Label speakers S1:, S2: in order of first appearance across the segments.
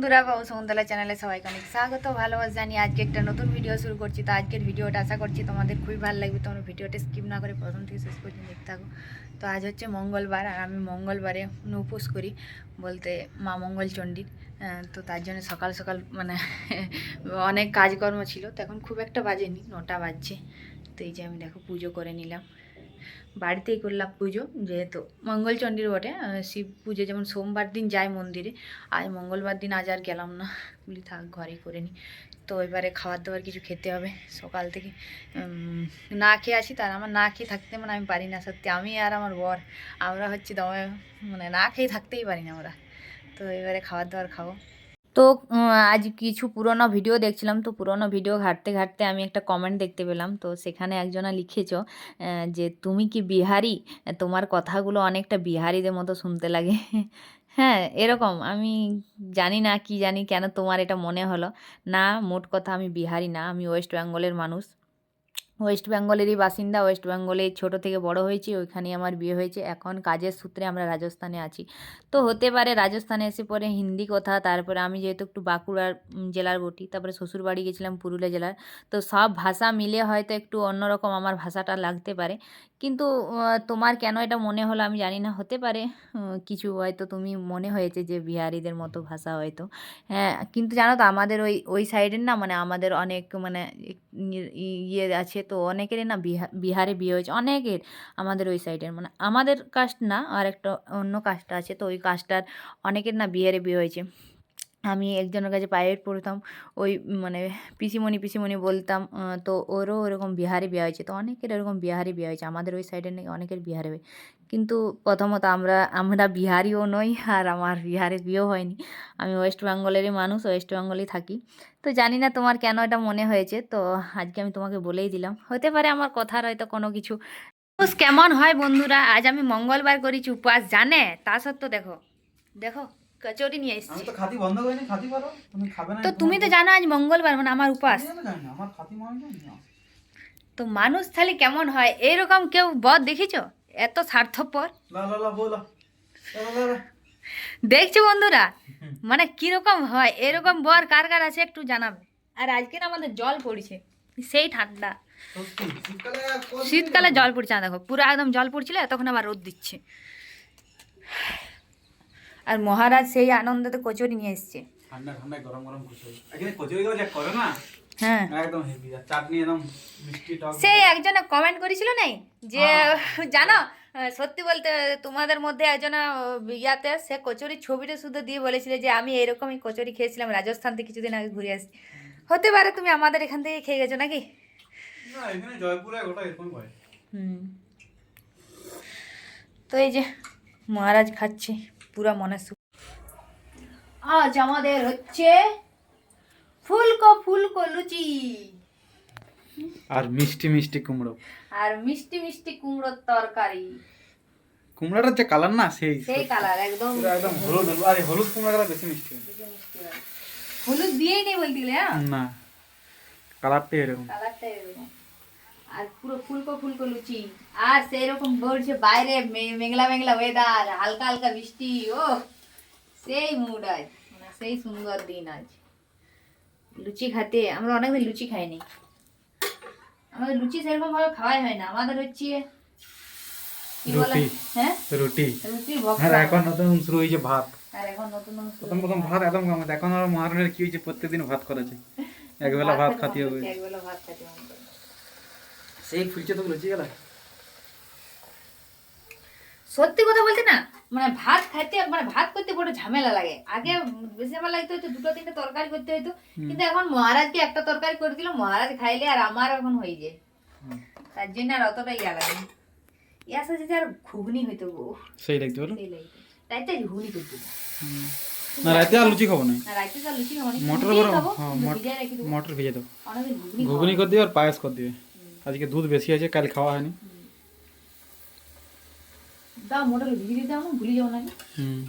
S1: বন্ধুরা বাবু সমুদ্রলা চ্যানেলে সবাইকে অনেক স্বাগত, ভালোবাসা জানি আজকে একটা নতুন ভিডিও শুরু করছি। তো আজকের ভিডিওটা আশা করছি তোমাদের খুবই ভালো লাগবে। তোমরা ভিডিওটা স্কিপ না করে প্রথম থেকে শেষ পর্যন্ত দেখতে থাকো। তো আজ হচ্ছে মঙ্গলবার আর আমি মঙ্গলবারে উপোস করি বলতে মা মঙ্গল চণ্ডীর। তো তার জন্য সকাল সকাল মানে অনেক কাজকর্ম ছিল। তো এখন খুব একটা বাজেনি, নটা বাজছে। তো এই যে আমি দেখো পুজো করে নিলাম। বাড়িতেই করলাম পুজো, যেহেতু মঙ্গলচণ্ডীর বটে শিব পুজো যেমন সোমবার দিন যায় মন্দিরে, আজ মঙ্গলবার দিন আজ আর গেলাম না। বলি থাক, ঘরেই করে নি তো এবারে খাবার দাবার কিছু খেতে হবে, সকাল থেকে না খেয়ে আসি, তার আমার না খেয়ে থাকতে মানে আমি পারি না, সত্যি আমি আর আমার বর, আমরা হচ্ছে দমে মানে না খেয়ে থাকতেই পারি না আমরা। তো এবারে খাবার দাবার খাব। তো আজ কিছু পুরোনো ভিডিও দেখছিলাম, তো পুরোনো ভিডিও ঘাটতে ঘাটতে আমি একটা কমেন্ট দেখতে পেলাম। তো সেখানে একজনা লিখেছ যে তুমি কি বিহারি? তোমার কথাগুলো অনেকটা বিহারিদের মতো শুনতে লাগে। হ্যাঁ এরকম। আমি জানি না কি জানি, কেন তোমার এটা মনে হলো। না, মোট কথা আমি বিহারি না, আমি ওয়েস্ট বেঙ্গলের মানুষ। ওয়েস্ট বেঙ্গলেরই বাসিন্দা, ওয়েস্ট বেঙ্গলে ছোট থেকে বড় হয়েছি ওইখানেই আমার বিয়ে হয়েছে। এখন কাজের সূত্রে আমরা রাজস্থানে আছি। তো হতে পারে রাজস্থানে এসে পরে হিন্দি কথা, তারপরে আমি যেহেতু একটু বাঁকুড়ার জেলার বটি, তারপরে শ্বশুরবাড়ি গেছিলাম পুরুলিয়া জেলার। তো সব ভাষা মিলে হয়তো একটু অন্যরকম আমার ভাষাটা লাগতে পারে। কিন্তু তোমার কেন এটা মনে হলো আমি জানি না, হতে পারে কিছু হয়তো তুমি মনে হয়েছে যে বিহারিদের মতো ভাষা হয়তো। হ্যাঁ কিন্তু জানো তো আমাদের ওই ওই সাইডের না মানে আমাদের অনেক মানে ইয়ে আছে তো অনেকেরই না বিহার বিয়ে হয়েছে, অনেকের আমাদের ওই সাইডের মানে আমাদের কাস্ট না আর একটা অন্য কাস্টটা আছে, তো ওই কাস্টটার অনেকের না বিহারে বিয়ে হয়েছে। আমি একজনের কাছে প্রাইভেট পড়তাম, ওই মানে পিসিমণি পিসিমণি বলতাম তো ওরও ওরকম বিহারে বিয়ে হয়েছে, তো অনেকের এরকম বিহারে বিয়ে হয়েছে, আমাদের ওই সাইডের নাকি অনেকের বিহারে। কিন্তু প্রথমত আমরা আমরা বিহারিও নই আর আমার বিহারে বিয়েও হয়নি। আমি ওয়েস্ট বেঙ্গলেরই মানুষ, ওয়েস্ট বেঙ্গলেই থাকি। তো জানি না তোমার কেন এটা মনে হয়েছে, তো আজকে আমি তোমাকে বলেই দিলাম। হতে পারে আমার কথার হয়তো কোনো কিছু। কেমন হয় বন্ধুরা? আজ আমি মঙ্গলবার করেছি উপবাস জানে? তা সত্ত্বেও দেখো দেখো। কচুরি নিয়ে
S2: আমি
S1: এসেছি
S2: তো খাতি বন্ধ করিনি খাতি পারো তুমি খাবে না
S1: তো তুমি তো জানো আজ মঙ্গলবার মানে আমার উপাস।
S2: আমি আমার খাতি মানে
S1: তো মানুষ তাহলে কেমন হয়? এইরকম কেউ বদ দেখিছো? এত স্বার্থপর। দেখছ বন্ধুরা? মানে কীরকম হয়? এরকম বর কার কার আছে একটু জানাবে। আর আজকে না আমাদের জল পড়ছে সেই ঠান্ডা।
S2: শীতকালে
S1: শীতকালে জল পড়ছে না দেখো। পুরো একদম জল পড়ছিল তখন আবার রোদ দিচ্ছে। আর মহারাজ সেই আনন্দতে কচুরি নিয়ে এসছে।
S2: ঠান্ডা ঠান্ডা গরম গরম কচুরি। এখানে কচুরি গুলো যা করে না।
S1: হ্যাঁ।
S2: একদম হেভি আর চাটনি একদম মিষ্টি টক।
S1: সেই একজনে কমেন্ট করেছিল নাই যে জানো সত্যি বলতে তোমাদের মধ্যে একজন ইয়াতে সে কচুরির ছবিটা শুধু দিয়ে বলেছিল যে আমি এরকমই কচুরি খেয়েছিলাম রাজস্থান থেকে কিছুদিন আগে ঘুরে আসছি। হতে পারে তুমি আমাদের এখান থেকে খেয়ে গেছো নাকি?
S2: না এখানে জয়পুরে গোটা এরকম হয়।
S1: হুম। তো এই যে মহারাজ খাচ্ছে। পুরা মনে আজ আমাদের হচ্ছে ফুলকো ফুলকো লুচি।
S2: আর মিষ্টি মিষ্টি কুমড়ো।
S1: আর মিষ্টি মিষ্টি কুমড়োর তরকারি।
S2: কুমড়াটার যে কালার না সেই
S1: সেই কালার একদম
S2: একদম হলুদ হলুদ। আর হলুদ কুমড়া বেশি মিষ্টি
S1: মিষ্টি হলুদ দিয়েই নেই বলতে গেলে হ্যাঁ?
S2: না কালারটা এরকম।
S1: কালারটা এরকম। আর পুরো ফুলকো ফুলকো লুচি। আর সেই রকম বলছে বাইরে মেঘলা মেঘলা ওয়েদার হালকা হালকা বৃষ্টি ও সেই মুড আজ মানে সেই সুন্দর দিন আজ। লুচি খেতে আমরা অনেকদিন লুচি খাইনি। আমাদের লুচি সেরকম ভাবে খাওয়াই হয় না। আমাদের হচ্ছে
S2: রুটি।
S1: হ্যাঁ?
S2: রুটি।
S1: রুটির
S2: হ্যাঁ এখন নতুন শুরু হয়েছে ভাত।
S1: আর এখন নতুন নতুন
S2: প্রথম প্রথম ভাত একদম কম। এখন আর মহারণের কি হয়েছে প্রত্যেকদিন ভাত করেছে। একবেলা ভাত খাতে হবে।
S1: একবেলা ভাত খাতে হবে।
S2: সেই ফুলছে তো লুচি গেল।
S1: সত্যি কথা বলতে না মানে ভাত খাইতে মানে ভাত করতে বড় ঝামেলা লাগে। আগে বেশি আমার লাগতো হয়তো দুটো তিনটে তরকারি করতে হইতো। কিন্তু এখন মহারাজকে একটা তরকারি করে দিল মহারাজ খাইলে আর আমার এখন হয়ে যায়। তার জন্য আর অতটা ইয়া লাগে না। ইয়ার সাথে যদি আর ঘুগনি হইতো গো।
S2: সেই বলো।
S1: রাইতে ঘুগনি করতে
S2: না রাতে আর লুচি খাব না।
S1: রাইতে তো লুচি খাব না।
S2: মটর হ্যাঁ। মটর ভেজে দাও
S1: ঘুগনি
S2: করে দিবে আর পায়েস করে দিবে। আজকে দুধ বেশি আছে কাল খাওয়া হয়নি
S1: দাও মোটর ভিজিয়ে দাও না ভুলে যাও না
S2: হুম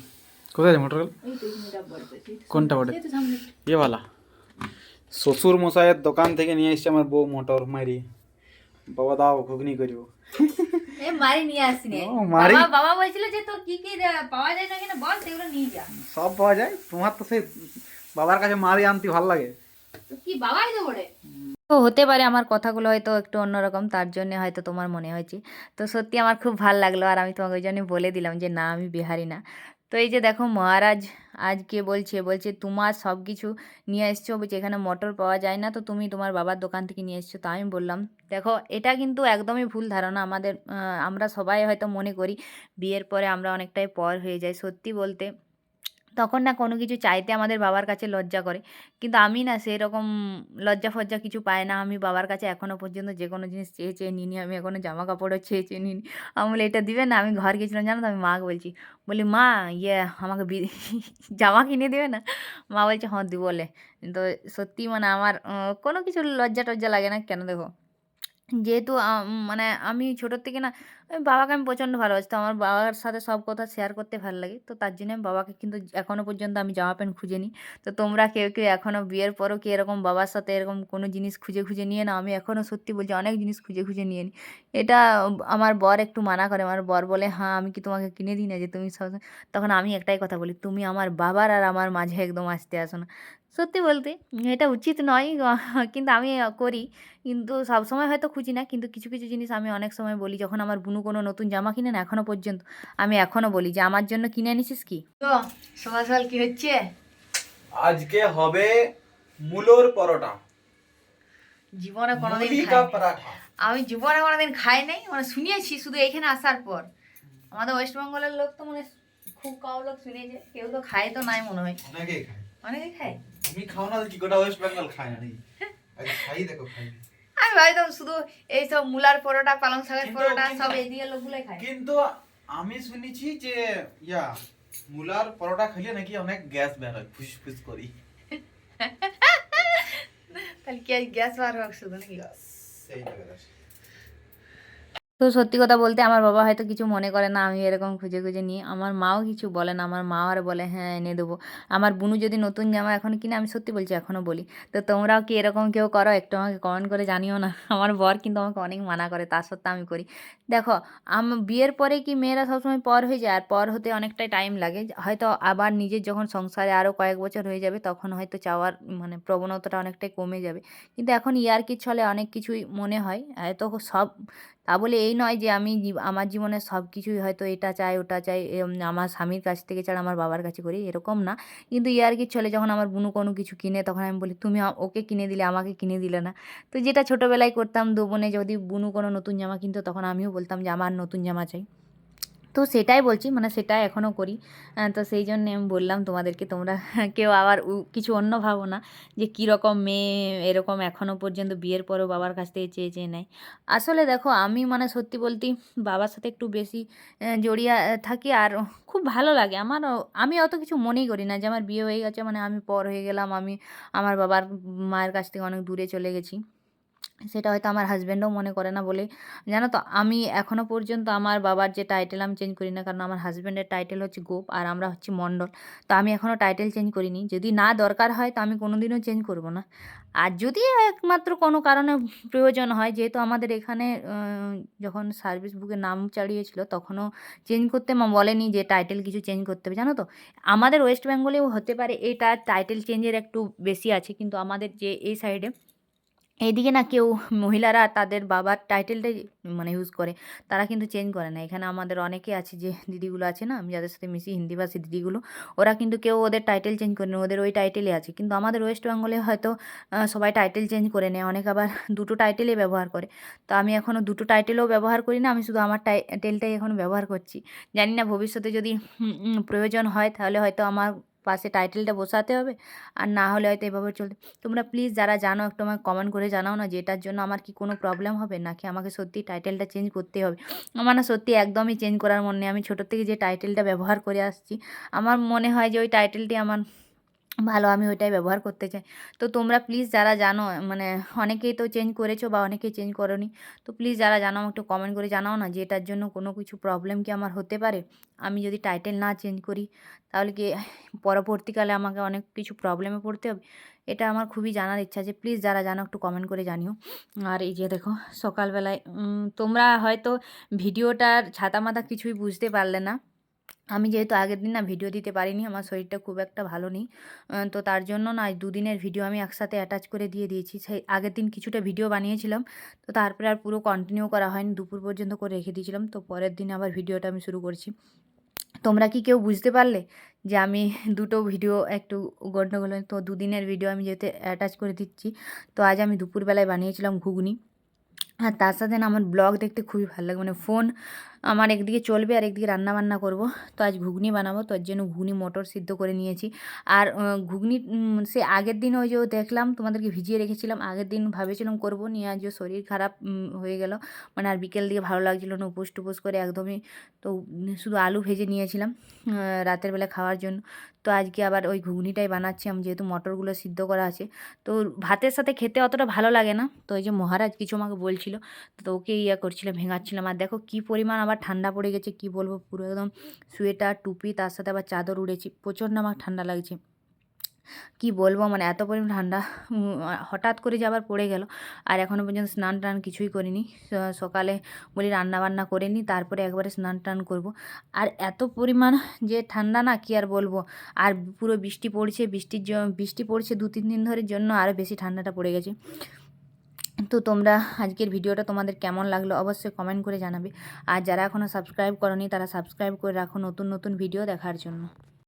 S2: কোথায় আছে মটর
S1: এই তো এখানে ডাব্বা আছে, সেই তো
S2: কোনটা বটে
S1: সেই তো সামনে
S2: এ বালা শ্বশুর মশাইয়ের দোকান থেকে নিয়ে এসছে আমার বউ মোটর মারি বাবা দাও ঘুগনি করিব
S1: এ মারি নিয়ে আসিনি
S2: ও, মারি?
S1: বাবা বাবা বলছিল যে তোর কি কি আহ, পাওয়া যায় না কিনা বল সেগুলো নিয়ে যা
S2: সব পাওয়া যায় তোমার তো সেই বাবার কাছে মারি আনতে ভালো লাগে
S3: কি বাবাই দেবো রে
S1: তো হতে পারে আমার কথাগুলো হয়তো একটু অন্যরকম, তার জন্য হয়তো তোমার মনে হয়েছে। তো সত্যি আমার খুব ভালো লাগল আর আমি তোমাকে ওই জন্য বলে দিলাম যে, না, আমি বিহারি না। তো এই যে দেখো মহারাজ আজকে বলছে? বলছে, তোমার সব কিছু নিয়ে এসছো বলছে এখানে মটর পাওয়া যায় না, তো তুমি তোমার বাবার দোকান থেকে নিয়ে এসছো। তা আমি বললাম, দেখো, এটা কিন্তু একদমই ভুল ধারণা। আমাদের আমরা সবাই হয়তো মনে করি, বিয়ের পরে আমরা অনেকটাই পর হয়ে যাই। সত্যি বলতে তখন না কোনো কিছু চাইতে আমাদের বাবার কাছে লজ্জা করে। কিন্তু আমি না সেরকম লজ্জা ফজ্জা কিছু পাই না। আমি বাবার কাছে এখনও পর্যন্ত যে কোনো জিনিস চেয়ে চেয়ে নিই আমি এখনও জামা কাপড়ও চেয়ে চেয়ে নিই আমি বলি, এটা দিবে না? আমি ঘর গেছিলাম, জানো তো? আমি মাকে বলছি, বলি, মা ইয়ে আমাকে জামা কিনে দেবে না? মা বলছে হ্যাঁ দিব বলে তো সত্যি মানে আমার কোনো কিছু লজ্জা টজ্জা লাগে না। কেন দেখো? যেহেতু মানে আমি ছোটোর থেকে না আমি বাবাকে আমি প্রচণ্ড ভালোবাসি। তো আমার বাবার সাথে সব কথা শেয়ার করতে ভালো লাগে। তো তার জন্য আমি বাবাকে কিন্তু এখনও পর্যন্ত আমি জামা প্যান্ট খুঁজে নিই তো তোমরা কেউ কেউ এখনও বিয়ের পরও কি এরকম বাবার সাথে এরকম কোনো জিনিস খুঁজে খুঁজে নিয়ে না? আমি এখনও সত্যি বলছি অনেক জিনিস খুঁজে খুঁজে নিয়ে নিই এটা আমার বর একটু মানা করে। আমার বর বলে হ্যাঁ আমি কি তোমাকে কিনে দিই না যে তুমি সব তখন আমি একটাই কথা বলি, তুমি আমার বাবার আর আমার মাঝে একদম আসতে আসো না। সত্যি বলতে এটা উচিত নয়। কিন্তু আমি করি। কিন্তু সবসময় হয়তো খুঁজি না। কিন্তু কিছু কিছু জিনিস আমি অনেক সময় বলি। যখন আমার বুনু কোনো নতুন জামা কিনে না এখনও পর্যন্ত আমি এখনও বলি যে আমার জন্য কিনে এনেছিস কি? তো সকাল সকাল কি হচ্ছে?
S2: আজকে হবে মুলোর পরোটা।
S1: জীবনে কোনোদিন আমি জীবনে কোনোদিন খাই নাই। মানে শুনিয়েছি শুধু এখানে আসার পর। আমাদের ওয়েস্ট বেঙ্গলের লোক তো মানে খুব কম লোক শুনেছে কেউ তো খায় তো নাই মনে হয়।
S4: অনেকেই খায়।
S1: অনেকে খায়?
S4: তুমি খাও না কি গোটা ওয়েস্ট বেঙ্গল খায় না আগে খাই দেখো খাই।
S1: আমি ভাবতাম শুধু এই সব মুলার পরোটা পালং শাকের পরোটা
S4: কিন্তু-
S1: সব এদিকে লোকগুলোই খায়।
S4: কিন্তু আমি শুনেছি যে ইয়া মুলার পরোটা খেলে নাকি অনেক গ্যাস বের হয় ফুসফুস করি।
S1: তাহলে কি গ্যাস বার হোক শুধু নাকি?
S4: সেই
S1: তো সত্যি কথা বলতে আমার বাবা হয়তো কিছু মনে করে না আমি এরকম খুঁজে খুঁজে নিই। আমার মাও কিছু বলে না, আমার মাও আর বলে হ্যাঁ এনে দেবো। আমার বুনু যদি নতুন জামা এখন কিনে, আমি সত্যি বলছি এখনও বলি। তো তোমরাও কি এরকম কেউ করো? একটু আমাকে কমেন্ট করে জানিও না। আমার বর কিন্তু আমাকে অনেক মানা করে তার সত্ত্বেও আমি করি। দেখো, আম, বিয়ের পরে কি মেয়েরা সবসময় পর হয়ে যায়? আর পর হতে অনেকটাই টাইম লাগে। হয়তো আবার নিজের যখন সংসারে আরও কয়েক বছর হয়ে যাবে, তখন হয়তো চাওয়ার মানে প্রবণতাটা অনেকটাই কমে যাবে। কিন্তু এখন ইয়ার্কির ছলে অনেক কিছুই মনে হয়। হয়তো সব তা বলে এই নয় যে আমি আমার জীবনে সব কিছুই হয়তো এটা চাই, ওটা চাই আমার স্বামীর কাছ থেকে ছাড়া আমার বাবার কাছে করি, এরকম না। কিন্তু ইয়ার্কির ছলে যখন আমার বুনু কোনো কিছু কিনে, তখন আমি বলি, তুমি ওকে কিনে দিলে, আমাকে কিনে দিলে না? তো যেটা ছোটোবেলায় করতাম দু বোনে যদি বুনু কোনো নতুন জামা কিনতো, তখন আমিও বলতাম যে, আমার নতুন জামা চাই। তো সেটাই বলছি মানে সেটাই এখনও করি। তো সেই জন্যে আমি বললাম তোমাদেরকে, তোমরা কেউ আবার কিছু অন্য ভাবো না যে কীরকম মেয়ে এরকম এখনও পর্যন্ত বিয়ের পরেও বাবার কাছ থেকে চেয়ে চেয়ে নেয়। আসলে দেখো, আমি মানে সত্যি বলতে বাবার সাথে একটু বেশি জড়িয়ে থাকি আর খুব ভালো লাগে। আমার আমি অত কিছু মনেই করি না যে আমার বিয়ে হয়ে গেছে মানে আমি পর হয়ে গেলাম, আমি আমার বাবার মায়ের কাছ থেকে অনেক দূরে চলে গেছি। সেটা হয়তো আমার হাজব্যান্ডও মনে করে না বলে জানো তো, আমি এখনও পর্যন্ত আমার বাবার যে টাইটেল আমি চেঞ্জ করি না কারণ আমার হাজব্যান্ডের টাইটেল হচ্ছে গোপ আর আমরা হচ্ছে মণ্ডল। তো আমি এখনও টাইটেল চেঞ্জ করিনি। যদি না দরকার হয় তো আমি কোনো দিনও চেঞ্জ করব না। আর যদি একমাত্র কোনো কারণে প্রয়োজন হয়, যেহেতু আমাদের এখানে যখন সার্ভিস বুকে নাম চাড়িয়েছিল তখনও চেঞ্জ করতে মা বলেনি যে টাইটেল কিছু চেঞ্জ করতে হবে। জানো তো, আমাদের ওয়েস্ট বেঙ্গলেও হতে পারে, এটা টাইটেল চেঞ্জের একটু বেশি আছে। কিন্তু আমাদের যে এই সাইডে এইদিকে না কেউ মহিলারা তাদের বাবার টাইটেলটাই মানে ইউজ করে, তারা কিন্তু চেঞ্জ করে না। এখানে আমাদের অনেকে আছে যে দিদিগুলো আছে না, আমি যাদের সাথে মিশি হিন্দিভাষী দিদিগুলো, ওরা কিন্তু কেউ ওদের টাইটেল চেঞ্জ করে না, ওদের ওই টাইটেলে আছে। কিন্তু আমাদের ওয়েস্ট বেঙ্গলে হয়তো সবাই টাইটেল চেঞ্জ করে নেয়, অনেক আবার দুটো টাইটেলে ব্যবহার করে। তো আমি এখনও দুটো টাইটেলও ব্যবহার করি না, আমি শুধু আমার টাইটেলটাই এখন ব্যবহার করছি। জানি না ভবিষ্যতে যদি প্রয়োজন হয়, তাহলে হয়তো আমার পাশে টাইটেলটা বসাতে হবে। আর না হলে হয়তো এভাবে চলতে তোমরা প্লিজ যারা জানো একটু আমাকে কমেন্ট করে জানাও না যে এটার জন্য আমার কি কোনো প্রবলেম হবে? নাকি আমাকে সত্যি টাইটেলটা চেঞ্জ করতে হবে? আমার না সত্যি একদমই চেঞ্জ করার মনে আমি ছোটোর থেকে যে টাইটেলটা ব্যবহার করে আসছি, আমার মনে হয় যে ওই টাইটেলটি আমার ভালো, আমি ওইটাই ব্যবহার করতে চাই। তো তোমরা প্লিজ যারা জানো মানে অনেকেই তো চেঞ্জ করেছ বা অনেকেই চেঞ্জ করনি, তো প্লিজ যারা জানো একটু কমেন্ট করে জানাও না যে এটার জন্য কোনো কিছু প্রবলেম কি আমার হতে পারে? আমি যদি টাইটেল না চেঞ্জ করি, তাহলে কি পরবর্তীকালে আমাকে অনেক কিছু প্রবলেমে পড়তে হবে? এটা আমার খুবই জানার ইচ্ছা যে প্লিজ যারা জানো, একটু কমেন্ট করে জানিও। আর এই যে দেখো, সকালবেলায় তোমরা হয়তো ভিডিওটার ছাতা মাথা কিছুই বুঝতে পারলে না। আমি যেহেতু আগের দিন না ভিডিও দিতে পারিনি, আমার শরীরটা খুব একটা ভালো নেই তো তার জন্য না আজ দুদিনের ভিডিও আমি একসাথে অ্যাটাচ করে দিয়ে দিয়েছি। সেই আগের দিন কিছুটা ভিডিও বানিয়েছিলাম, তো তারপরে আর পুরো কন্টিনিউ করা হয়নি, দুপুর পর্যন্ত করে রেখে দিয়েছিলাম, তো পরের দিন আবার ভিডিওটা আমি শুরু করছি। তোমরা কি কেউ বুঝতে পারলে যে আমি দুটো ভিডিও একটু গণ্ডগোল তো দুদিনের ভিডিও আমি যেহেতু অ্যাটাচ করে দিচ্ছি, তো আজ আমি দুপুরবেলায় বানিয়েছিলাম ঘুগনি। আর তার সাথে না আমার ব্লগ দেখতে খুবই ভালো লাগে মানে ফোন আমার একদিকে চলবে আর একদিকে রান্না বান্না করব। তো আজ ঘুগনি বানাবো, তো জন্য ঘুগনি মটর সিদ্ধ করে নিয়েছি। আর ঘুগনি সে আগের দিন ওই যে দেখলাম, তোমাদেরকে ভিজিয়ে রেখেছিলাম, আগের দিন ভেবেছিলাম করব, নিয়ে আজ শরীর খারাপ হয়ে গেল। মানে আর বিকেল দিকে ভালো লাগছিল না, উপোস টুপোস করে একদমই। তো শুধু আলু ভেজে নিয়েছিলাম রাতের বেলা খাওয়ার জন্য। তো আজকে আবার ওই ঘুগনিটাই বানাচ্ছি, আমি যেহেতু মটরগুলো সিদ্ধ করা আছে। তো ভাতের সাথে খেতে অতটা ভালো লাগে না। তো ওই যে মহারাজ কিছু আমাকে বলছিল, তো ওকে ইয়ে করছিলাম, ভেঙাচ্ছিলাম। আর দেখো কী পরিমাণ আবার ঠান্ডা পড়ে গেছে, কি বলব? পুরো একদম সোয়েটার টুপি, তার সাথে আবার চাদর উড়েছি। প্রচণ্ড আমার ঠান্ডা লাগছে। কি বলব? মানে এত পরিমাণ ঠান্ডা, হঠাৎ করে যে আবার পড়ে গেল। আর এখনও পর্যন্ত স্নান টান কিছুই করিনি। সকালে বলি রান্না বান্না করে নিই, তারপরে একবারে স্নান টান করব। আর এত পরিমাণ যে ঠান্ডা না, কি আর বলব? আর পুরো বৃষ্টি পড়ছে, বৃষ্টির বৃষ্টি পড়ছে দু তিন দিন ধরে, জন্য আরও বেশি ঠান্ডাটা পড়ে গেছে। তো তোমরা আজকের ভিডিওটা তোমাদের কেমন লাগল অবশ্যই কমেন্ট করে জানাবে। আর যারা এখনও সাবস্ক্রাইব করনি, তারা সাবস্ক্রাইব করে রাখো নতুন নতুন ভিডিও দেখার জন্য।